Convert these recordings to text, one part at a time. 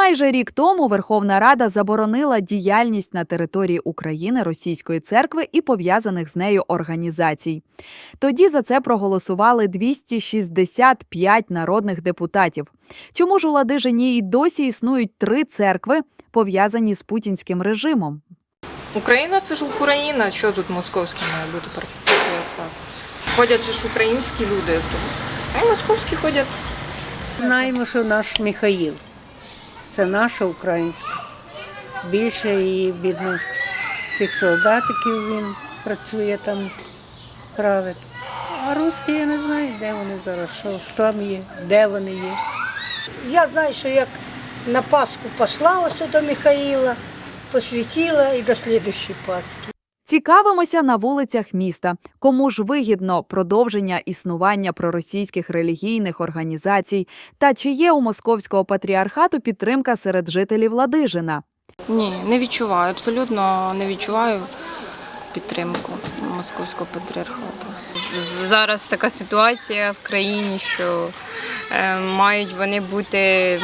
Майже рік тому Верховна Рада заборонила діяльність на території України Російської церкви і пов'язаних з нею організацій. Тоді за це проголосували 265 народних депутатів. Чому ж у Ладижині й досі існують три церкви, пов'язані з путінським режимом? Україна це ж Україна. Що тут московський має бути патріархат? Ходять же ж українські люди, то хай московські ходять. Знаємо, що наш Михаїл. Це наша українська. Більше і бідних тих солдатиків він працює там, править. А русські я не знаю, де вони зараз, що, хто там є, де вони є. Я знаю, що як на Пасху пішла ось до Михаїла, посвятила і до слідущої Пасхи. Цікавимося на вулицях міста. Кому ж вигідно продовження існування проросійських релігійних організацій та чи є у московського патріархату підтримка серед жителів Ладижина? Ні, не відчуваю, абсолютно не відчуваю підтримку московського патріархату. Зараз така ситуація в країні, що е, мають вони бути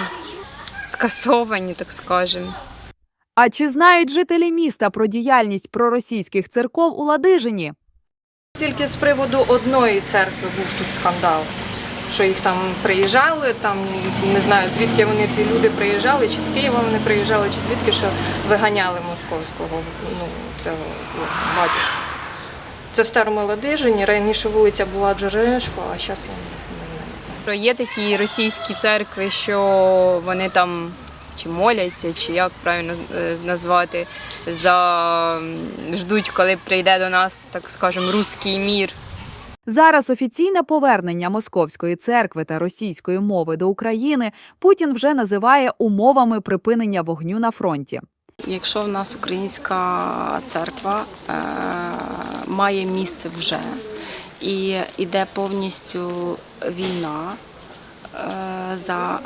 скасовані, так скажемо. А чи знають жителі міста про діяльність проросійських церков у Ладижині? Тільки з приводу одної церкви був тут скандал. Що їх там приїжджали, там не знаю звідки вони ті люди приїжджали, чи з Києва вони приїжджали, чи звідки що виганяли московського ну, цього батюшку. Це в старому Ладижині. Раніше вулиця була Джерелешко, а зараз я не знаю. Є такі російські церкви, що вони там чи моляться, чи як правильно е, назвати, за ждуть, коли прийде до нас, так скажемо, руський мір. Зараз офіційне повернення московської церкви та російської мови до України Путін вже називає умовами припинення вогню на фронті. Якщо в нас українська церква е, має місце вже і йде повністю війна е, за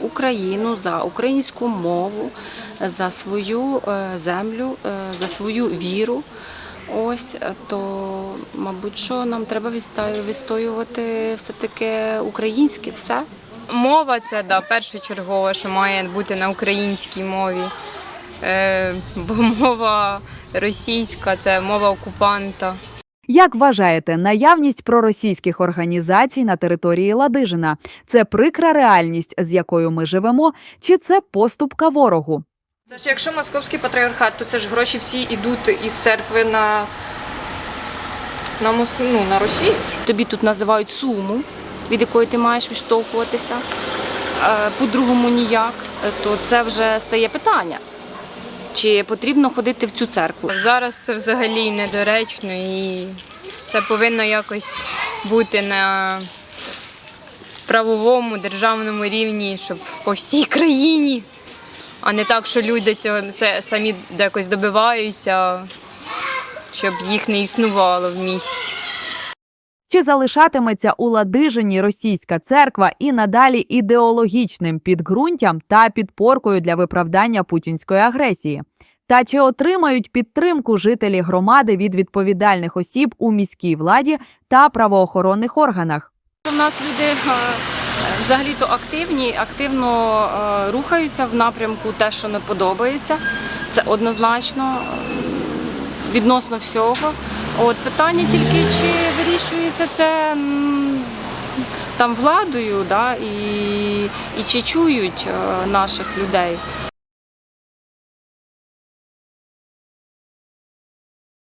Україну, за українську мову, за свою е, землю, е, за свою віру. Ось е, то, мабуть, що нам треба відстоювати все-таки українське все. Мова це да, першочергова, що має бути на українській мові. Е, бо мова російська це мова окупанта. Як вважаєте, наявність проросійських організацій на території Ладижина це прикра реальність, з якою ми живемо, чи це поступка ворогу? Це ж якщо московський патріархат, то це ж гроші всі йдуть із церкви на, на, Моск... ну, на Росію. Тобі тут називають суму, від якої ти маєш відштовхуватися, е, по-другому ніяк, е, то це вже стає питання. Чи потрібно ходити в цю церкву? Зараз це взагалі недоречно і це повинно якось бути на правовому державному рівні, щоб по всій країні, а не так, що люди цього це самі якось добиваються, щоб їх не існувало в місті. Чи залишатиметься у Ладижині російська церква і надалі ідеологічним підґрунтям та підпоркою для виправдання путінської агресії? Та чи отримають підтримку жителі громади від відповідальних осіб у міській владі та правоохоронних органах? У нас люди е, взагалі-то активні, активно е, рухаються в напрямку те, що не подобається. Це однозначно відносно всього. От питання тільки чи вирішується це там владою, да, і, і чи чують е, наших людей.